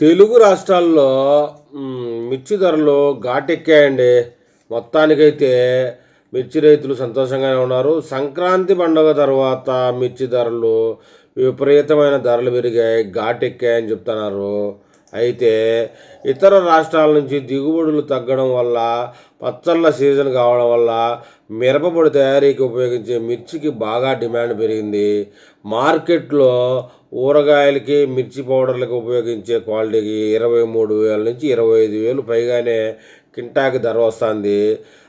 తెలుగు రాష్ట్రాల్లో మిర్చి ధరలు ఘాటెక్కాయండి. మొత్తానికైతే మిర్చి రైతులు సంతోషంగానే ఉన్నారు. సంక్రాంతి పండుగ తర్వాత మిర్చి ధరలు విపరీతమైన ధరలు పెరిగాయి. ఘాటెక్కాయని చెప్తున్నారు. అయితే ఇతర రాష్ట్రాల నుంచి దిగుబడులు తగ్గడం వల్ల పచ్చళ్ళ సీజన్ కావడం వల్ల మిరపపొడి తయారీకి ఉపయోగించే మిర్చికి బాగా డిమాండ్ పెరిగింది. మార్కెట్లో ఊరగాయలకి మిర్చి పౌడర్లకు ఉపయోగించే క్వాలిటీకి ఇరవై మూడు వేల నుంచి ఇరవై ఐదు వేలు పైగానే కింటాకి ధర వస్తుంది.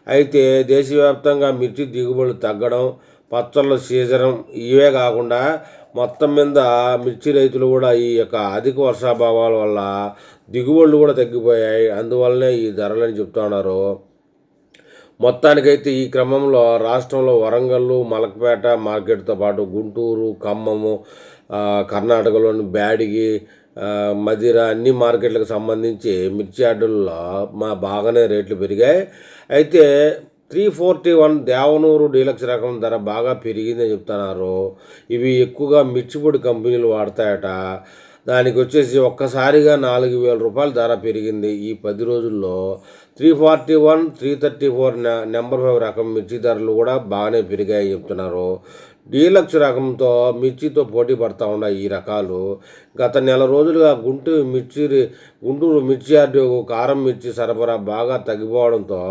అయితే దేశవ్యాప్తంగా మిర్చి దిగుబడులు తగ్గడం పచ్చళ్ళ సీజన్ ఇవే కాకుండా మొత్తం మీద మిర్చి రైతులు కూడా ఈ యొక్క అధిక వర్షాభావాల వల్ల దిగుబడులు కూడా తగ్గిపోయాయి. అందువల్లనే ఈ ధరలని చెప్తా ఉన్నారు. మొత్తానికైతే ఈ క్రమంలో రాష్ట్రంలో వరంగల్ మలకపేట మార్కెట్తో పాటు గుంటూరు ఖమ్మము కర్ణాటకలోని బ్యాడిగి మదిర అన్ని మార్కెట్లకు సంబంధించి మిర్చి అడ్డుల్లో మా బాగానే రేట్లు పెరిగాయి. అయితే three forty one Devanur deluxe రకం ధర బాగా పెరిగిందని చెప్తున్నారు. ఇవి ఎక్కువగా మిర్చిపొడి కంపెనీలు వాడతాయట. దానికి వచ్చేసి ఒక్కసారిగా నాలుగు వేల రూపాయల ధర పెరిగింది. ఈ పది రోజుల్లో three forty one three thirty four number five రకం మిర్చి ధరలు కూడా బాగానే పెరిగాయి చెప్తున్నారు. డీలక్స్ రకంతో మిర్చితో పోటీ పడతా ఉన్నాయి ఈ రకాలు గత నెల రోజులుగా గుంటూరు మిర్చి గుంటూరు మిర్చి యార్డు కారం మిర్చి సరఫరా బాగా తగ్గిపోవడంతో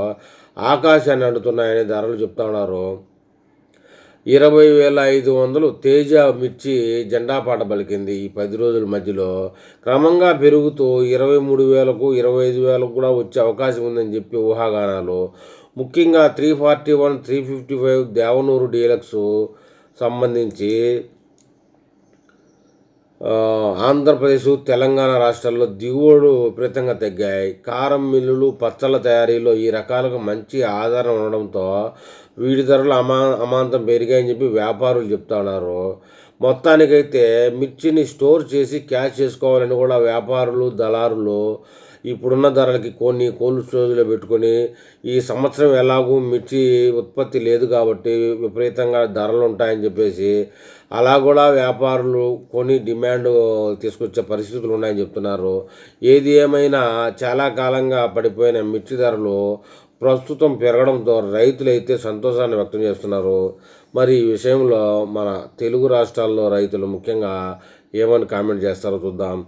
ఆకాశాన్ని అంటున్నాయని ధరలు చెప్తా ఉన్నారు. ఇరవై వేల ఐదు వందలు తేజ మిర్చి జెండా పాట పలికింది. ఈ పది రోజుల మధ్యలో క్రమంగా పెరుగుతూ ఇరవై మూడు వేలకు ఇరవై ఐదు వేలకు కూడా వచ్చే అవకాశం ఉందని చెప్పి ఊహాగానాలు. ముఖ్యంగా three forty one three fifty five Devanur deluxe సంబంధించి ఆంధ్రప్రదేశ్ తెలంగాణ రాష్ట్రాల్లో దిగుబడులు విపరీతంగా తగ్గాయి. కారం మిల్లులు పచ్చళ్ళ తయారీలో ఈ రకాలకు మంచి ఆధారం ఉండడంతో వీటి ధరలు అమా అమాంతం పెరిగాయని చెప్పి వ్యాపారులు చెప్తా ఉన్నారు. మొత్తానికైతే మిర్చిని స్టోర్ చేసి క్యాష్ చేసుకోవాలని కూడా వ్యాపారులు దళారులు ఇప్పుడున్న ధరలకి కొన్ని కోల్డ్ స్టోరేజ్లో పెట్టుకొని ఈ సంవత్సరం ఎలాగూ మిర్చి ఉత్పత్తి లేదు కాబట్టి విపరీతంగా ధరలు ఉంటాయని చెప్పేసి అలా కూడా వ్యాపారులు కొని డిమాండ్ తీసుకొచ్చే పరిస్థితులు ఉన్నాయని చెప్తున్నారు. ఏది ఏమైనా చాలా కాలంగా పడిపోయిన మిర్చి ధరలు ప్రస్తుతం పెరగడంతో రైతులైతే సంతోషాన్ని వ్యక్తం చేస్తున్నారు. మరి ఈ విషయంలో మన తెలుగు రాష్ట్రాల్లో రైతులు ముఖ్యంగా ఏమని కామెంట్ చేస్తారో చూద్దాం.